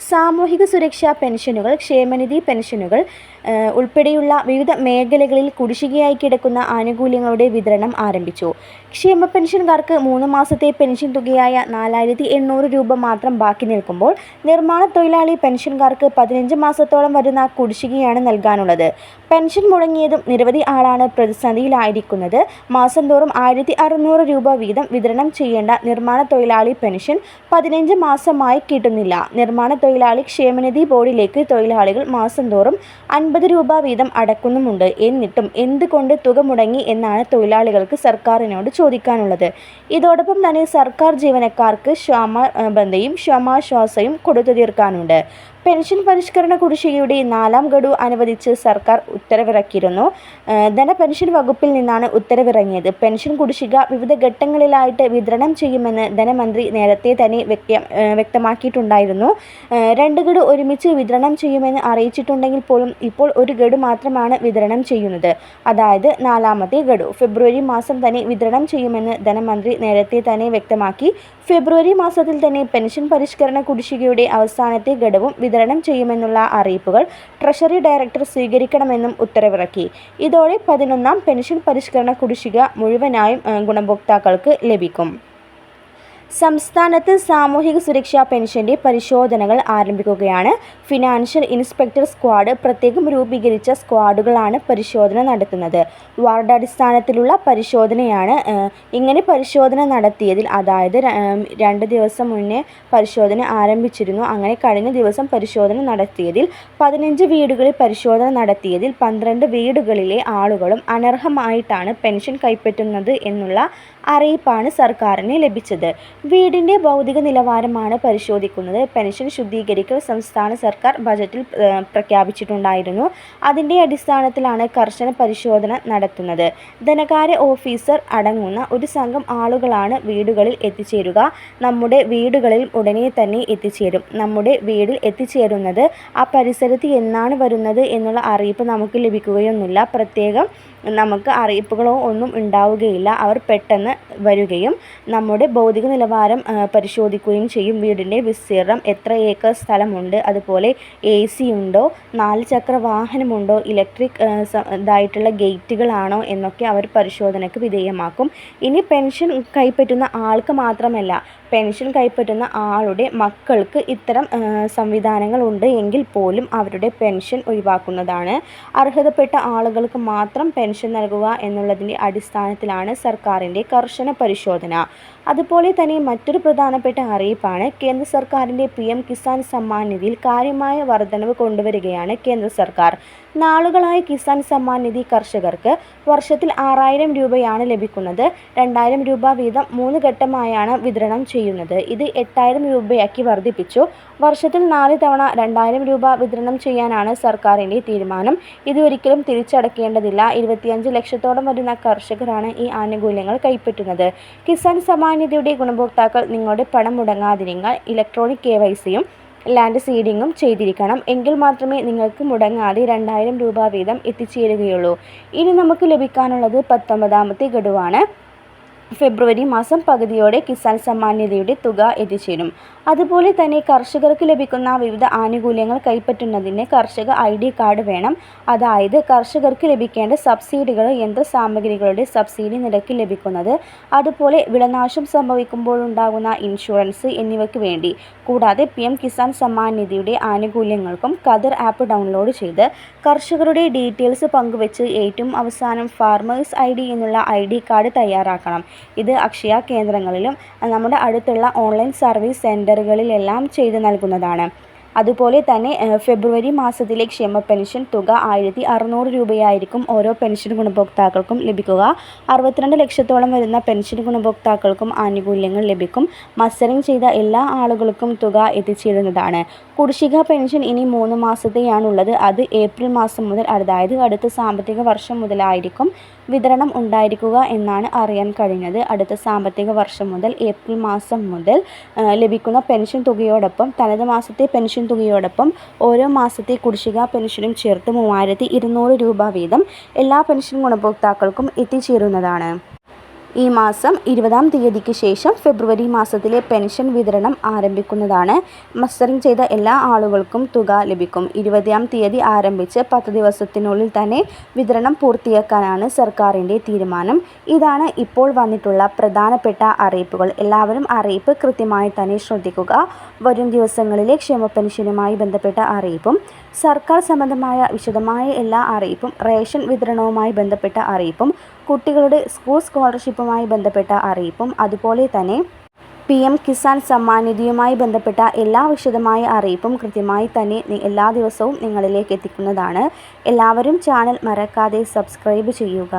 സാമൂഹിക സുരക്ഷാ പെൻഷനുകൾ ക്ഷേമനിധി പെൻഷനുകൾ ഉൾപ്പെടെയുള്ള വിവിധ മേഖലകളിൽ കുടിശ്ശികയായി കിടക്കുന്ന ആനുകൂല്യങ്ങളുടെ വിതരണം ആരംഭിച്ചു. ക്ഷേമ പെൻഷൻകാർക്ക് മൂന്ന് മാസത്തെ പെൻഷൻ തുകയായ നാലായിരത്തി എണ്ണൂറ് രൂപ മാത്രം ബാക്കി നിൽക്കുമ്പോൾ നിർമ്മാണ തൊഴിലാളി പെൻഷൻകാർക്ക് പതിനഞ്ച് മാസത്തോളം വരുന്ന കുടിശ്ശികയാണ് നൽകാനുള്ളത്. പെൻഷൻ മുടങ്ങിയതും നിരവധി ആളാണ് പ്രതിസന്ധിയിലായിരിക്കുന്നത്. മാസം തോറും ആയിരത്തി അറുന്നൂറ് രൂപ വീതം വിതരണം ചെയ്യേണ്ട നിർമ്മാണ തൊഴിലാളി പെൻഷൻ പതിനഞ്ച് മാസമായി കിട്ടുന്നില്ല. നിർമ്മാണ തൊഴിലാളി ക്ഷേമനിധി ബോർഡിലേക്ക് തൊഴിലാളികൾ മാസം തോറും അൻപത് രൂപ വീതം അടക്കുന്നുമുണ്ട്. എന്നിട്ടും എന്തുകൊണ്ട് തുക മുടങ്ങി എന്നാണ് തൊഴിലാളികൾക്ക് സർക്കാരിനോട് ചോദിക്കാനുള്ളത്. ഇതോടൊപ്പം തന്നെ സർക്കാർ ജീവനക്കാർക്ക് ക്ഷാമബന്ധയും ക്ഷമാശ്വാസയും കൊടുത്തു തീർക്കാനുണ്ട്. പെൻഷൻ പരിഷ്കരണ കുടിശ്ശികയുടെ നാലാം ഗഡു അനുവദിച്ച് സർക്കാർ ഉത്തരവിറക്കിയിരുന്നു. ധനപെൻഷൻ വകുപ്പിൽ നിന്നാണ് ഉത്തരവിറങ്ങിയത്. പെൻഷൻ കുടിശ്ശിക വിവിധ ഘട്ടങ്ങളിലായിട്ട് വിതരണം ചെയ്യുമെന്ന് ധനമന്ത്രി നേരത്തെ തന്നെ വ്യക്ത വ്യക്തമാക്കിയിട്ടുണ്ടായിരുന്നു. രണ്ട് ഗഡു ഒരുമിച്ച് വിതരണം ചെയ്യുമെന്ന് അറിയിച്ചിട്ടുണ്ടെങ്കിൽ പോലും ഇപ്പോൾ ഒരു ഗഡു മാത്രമാണ് വിതരണം ചെയ്യുന്നത്. അതായത് നാലാമത്തെ ഗഡു. ഫെബ്രുവരി മാസം തന്നെ വിതരണം ചെയ്യുമെന്ന് ധനമന്ത്രി നേരത്തെ തന്നെ വ്യക്തമാക്കി. ഫെബ്രുവരി മാസത്തിൽ തന്നെ പെൻഷൻ പരിഷ്കരണ കുടിശ്ശികയുടെ അവസാനത്തെ ഘടവും വിതരണം ചെയ്യുമെന്നുള്ള അറിയിപ്പുകൾ ട്രഷറി ഡയറക്ടർ സ്വീകരിക്കണമെന്നും ഉത്തരവിറക്കി. ഇതോടെ പതിനൊന്നാം പെൻഷൻ പരിഷ്കരണ കുടിശ്ശിക മുഴുവനായും ഗുണഭോക്താക്കൾക്ക് ലഭിക്കും. സംസ്ഥാനത്ത് സാമൂഹിക സുരക്ഷാ പെൻഷന്റെ പരിശോധനകൾ ആരംഭിക്കുകയാണ്. ഫിനാൻഷ്യൽ ഇൻസ്പെക്ടർ സ്ക്വാഡ് പ്രത്യേകം രൂപീകരിച്ച സ്ക്വാഡുകളാണ് പരിശോധന നടത്തുന്നത്. വാർഡടിസ്ഥാനത്തിലുള്ള പരിശോധനയാണ് ഇങ്ങനെ പരിശോധന നടത്തിയതിൽ അതായത് രണ്ട് ദിവസം മുന്നേ പരിശോധന ആരംഭിച്ചിരുന്നു. അങ്ങനെ കഴിഞ്ഞ ദിവസം പരിശോധന നടത്തിയതിൽ പതിനഞ്ച് വീടുകളിൽ പരിശോധന നടത്തിയതിൽ പന്ത്രണ്ട് വീടുകളിലെ ആളുകളും അനർഹമായിട്ടാണ് പെൻഷൻ കൈപ്പറ്റുന്നത് എന്നുള്ള അറിയിപ്പാണ് സർക്കാരിന് ലഭിച്ചത്. വീടിന്റെ ഭൗതിക നിലവാരമാണ് പരിശോധിക്കുന്നത്. പെൻഷൻ ശുദ്ധീകരിക്കൽ സംസ്ഥാന സർക്കാർ ബജറ്റിൽ പ്രഖ്യാപിച്ചിട്ടുണ്ടായിരുന്നു. അതിന്റെ അടിസ്ഥാനത്തിലാണ് കർശന പരിശോധന നടത്തുന്നത്. ധനകാര്യ ഓഫീസർ അടങ്ങുന്ന ഒരു സംഘം ആളുകളാണ് വീടുകളിൽ എത്തിച്ചേരുക. നമ്മുടെ വീടുകളിൽ ഉടനെ തന്നെ എത്തിച്ചേരും. നമ്മുടെ വീടിൽ എത്തിച്ചേരുന്നത് ആ പരിസരത്ത് എന്നാണ് വരുന്നത് എന്നുള്ള അറിയിപ്പ് നമുക്ക് ലഭിക്കുകയൊന്നുമില്ല. പ്രത്യേകം നമുക്ക് അറിയിപ്പുകളോ ഒന്നും ഉണ്ടാവുകയില്ല. അവർ പെട്ടെന്ന് വരികയും നമ്മുടെ ഭൗതിക നിലവാരം പരിശോധിക്കുകയും ചെയ്യും. വീടിന്റെ വിസ്തീർണം എത്ര ഏക്കർ സ്ഥലമുണ്ട്? അതുപോലെ എ സി ഉണ്ടോ? നാല് ചക്ര വാഹനമുണ്ടോ? ഇലക്ട്രിക് ഇതായിട്ടുള്ള ഗേറ്റുകളാണോ? എന്നൊക്കെ അവർ പരിശോധനയ്ക്ക് വിധേയമാക്കും. ഇനി പെൻഷൻ കൈപ്പറ്റുന്ന ആൾക്ക് മാത്രമല്ല പെൻഷൻ കൈപ്പറ്റുന്ന ആളുടെ മക്കൾക്ക് ഇത്തരം സംവിധാനങ്ങൾ ഉണ്ട്. എങ്കിൽ പോലും അവരുടെ പെൻഷൻ ഒഴിവാക്കുന്നതാണ്. അർഹതപ്പെട്ട ആളുകൾക്ക് മാത്രം പെൻഷൻ നൽകുക എന്നുള്ളതിന്റെ അടിസ്ഥാനത്തിലാണ് സർക്കാരിന്റെ കർശന പരിശോധന. അതുപോലെ തന്നെ മറ്റൊരു പ്രധാനപ്പെട്ട അറിയിപ്പാണ് കേന്ദ്ര സർക്കാരിന്റെ പി എം കിസാൻ സമ്മാൻ നിധിയിൽ കാര്യമായ വർധനവ് കൊണ്ടുവരികയാണ് കേന്ദ്ര സർക്കാർ. നാളുകളായി കിസാൻ സമ്മാൻ നിധി കർഷകർക്ക് വർഷത്തിൽ ആറായിരം രൂപയാണ് ലഭിക്കുന്നത്. രണ്ടായിരം രൂപ വീതം മൂന്ന് ഘട്ടമായാണ് വിതരണം ചെയ്യുന്നത്. ഇത് എട്ടായിരം രൂപയാക്കി വർദ്ധിപ്പിച്ചു. വർഷത്തിൽ നാല് തവണ രണ്ടായിരം രൂപ വിതരണം ചെയ്യാനാണ് സർക്കാരിന്റെ തീരുമാനം. ഇത് ഒരിക്കലും തിരിച്ചടക്കേണ്ടതില്ല. ഇരുപത്തിയഞ്ച് ലക്ഷത്തോളം വരുന്ന കർഷകരാണ് ഈ ആനുകൂല്യങ്ങൾ കൈപ്പറ്റുന്നത്. കിസാൻ സമ്മാൻ നിധിയുടെ ഗുണഭോക്താക്കൾ നിങ്ങളുടെ പണം മുടങ്ങാതിരിക്കാൻ ഇലക്ട്രോണിക് കെ വൈ സിയും ലാൻഡ് സീഡിങ്ങും ചെയ്തിരിക്കണം. എങ്കിൽ മാത്രമേ നിങ്ങൾക്ക് മുടങ്ങാതെ രണ്ടായിരം രൂപ വീതം എത്തിച്ചേരുകയുള്ളൂ. ഇനി നമുക്ക് ലഭിക്കാനുള്ളത് പത്തൊമ്പതാമത്തെ ഗഡുവാണ്. ഫെബ്രുവരി മാസം പകുതിയോടെ കിസാൻ സമ്മാന്യതയുടെ തുക എത്തിച്ചേരും. അതുപോലെ തന്നെ കർഷകർക്ക് ലഭിക്കുന്ന വിവിധ ആനുകൂല്യങ്ങൾ കൈപ്പറ്റുന്നതിന് കർഷക ഐ ഡി കാർഡ് വേണം. അതായത് കർഷകർക്ക് ലഭിക്കേണ്ട സബ്സിഡികൾ യന്ത്ര സാമഗ്രികളുടെ സബ്സിഡി നിരക്കിൽ ലഭിക്കുന്നത്. അതുപോലെ വിളനാശം സംഭവിക്കുമ്പോൾ ഉണ്ടാകുന്ന ഇൻഷുറൻസ് എന്നിവയ്ക്ക് വേണ്ടി. കൂടാതെ പി എം കിസാൻ സമ്മാൻ നിധിയുടെ ആനുകൂല്യങ്ങൾക്കും കദർ ആപ്പ് ഡൗൺലോഡ് ചെയ്ത് കർഷകരുടെ ഡീറ്റെയിൽസ് പങ്കുവെച്ച് ഏറ്റവും അവസാനം ഫാർമേഴ്സ് ഐ ഡി എന്നുള്ള ഐ ഡി കാർഡ് തയ്യാറാക്കണം. ഇത് അക്ഷയ കേന്ദ്രങ്ങളിലും നമ്മുടെ അടുത്തുള്ള ഓൺലൈൻ സർവീസ് സെന്ററുകളിലെല്ലാം ചെയ്തു നൽകുന്നതാണ്. അതുപോലെ തന്നെ ഫെബ്രുവരി മാസത്തിലെ ക്ഷേമ പെൻഷൻ തുക ആയിരത്തി അറുന്നൂറ് രൂപയായിരിക്കും ഓരോ പെൻഷൻ ഗുണഭോക്താക്കൾക്കും ലഭിക്കുക. അറുപത്തിരണ്ട് ലക്ഷത്തോളം വരുന്ന പെൻഷൻ ഗുണഭോക്താക്കൾക്കും ആനുകൂല്യങ്ങൾ ലഭിക്കും. മത്സരം ചെയ്ത എല്ലാ ആളുകൾക്കും തുക എത്തിച്ചേരുന്നതാണ്. കുടിശ്ശിക പെൻഷൻ ഇനി മൂന്ന് മാസത്തെയാണുള്ളത്. അത് ഏപ്രിൽ മാസം മുതൽ അതായത് അടുത്ത സാമ്പത്തിക വർഷം മുതലായിരിക്കും വിതരണം ഉണ്ടായിരിക്കുക എന്നാണ് അറിയാൻ കഴിഞ്ഞത്. അടുത്ത സാമ്പത്തിക വർഷം മുതൽ ഏപ്രിൽ മാസം മുതൽ ലഭിക്കുന്ന പെൻഷൻ തുകയോടൊപ്പം തനത് മാസത്തെ പെൻഷൻ തുകയോടൊപ്പം ഓരോ മാസത്തെ കുടിശ്ശിക പെൻഷനും ചേർത്ത് മൂവായിരത്തി രൂപ വീതം എല്ലാ പെൻഷൻ ഗുണഭോക്താക്കൾക്കും എത്തിച്ചേരുന്നതാണ്. ഈ മാസം ഇരുപതാം തീയതിക്ക് ശേഷം ഫെബ്രുവരി മാസത്തിലെ പെൻഷൻ വിതരണം ആരംഭിക്കുന്നതാണ്. മസ്റ്ററിംഗ് ചെയ്ത എല്ലാ ആളുകൾക്കും തുക ലഭിക്കും. ഇരുപതാം തീയതി ആരംഭിച്ച് പത്ത് ദിവസത്തിനുള്ളിൽ തന്നെ വിതരണം പൂർത്തിയാക്കാനാണ് സർക്കാരിന്റെ തീരുമാനം. ഇതാണ് ഇപ്പോൾ വന്നിട്ടുള്ള പ്രധാനപ്പെട്ട അറിയിപ്പുകൾ. എല്ലാവരും അറിയിപ്പ് കൃത്യമായി തന്നെ ശ്രദ്ധിക്കുക. വരും ദിവസങ്ങളിലെ ക്ഷേമ പെൻഷനുമായി ബന്ധപ്പെട്ട അറിയിപ്പും സർക്കാർ സംബന്ധമായ വിശദമായ എല്ലാ അറിയിപ്പും റേഷൻ വിതരണവുമായി ബന്ധപ്പെട്ട അറിയിപ്പും കുട്ടികളുടെ സ്കൂൾ സ്കോളർഷിപ്പുമായി ബന്ധപ്പെട്ട അറിയിപ്പും അതുപോലെ തന്നെ പി എം കിസാൻ സമ്മാൻ നിധിയുമായി ബന്ധപ്പെട്ട എല്ലാ വിശദമായ അറിയിപ്പും കൃത്യമായി തന്നെ എല്ലാ ദിവസവും നിങ്ങളിലേക്ക് എത്തിക്കുന്നതാണ്. എല്ലാവരും ചാനൽ മറക്കാതെ സബ്സ്ക്രൈബ് ചെയ്യുക.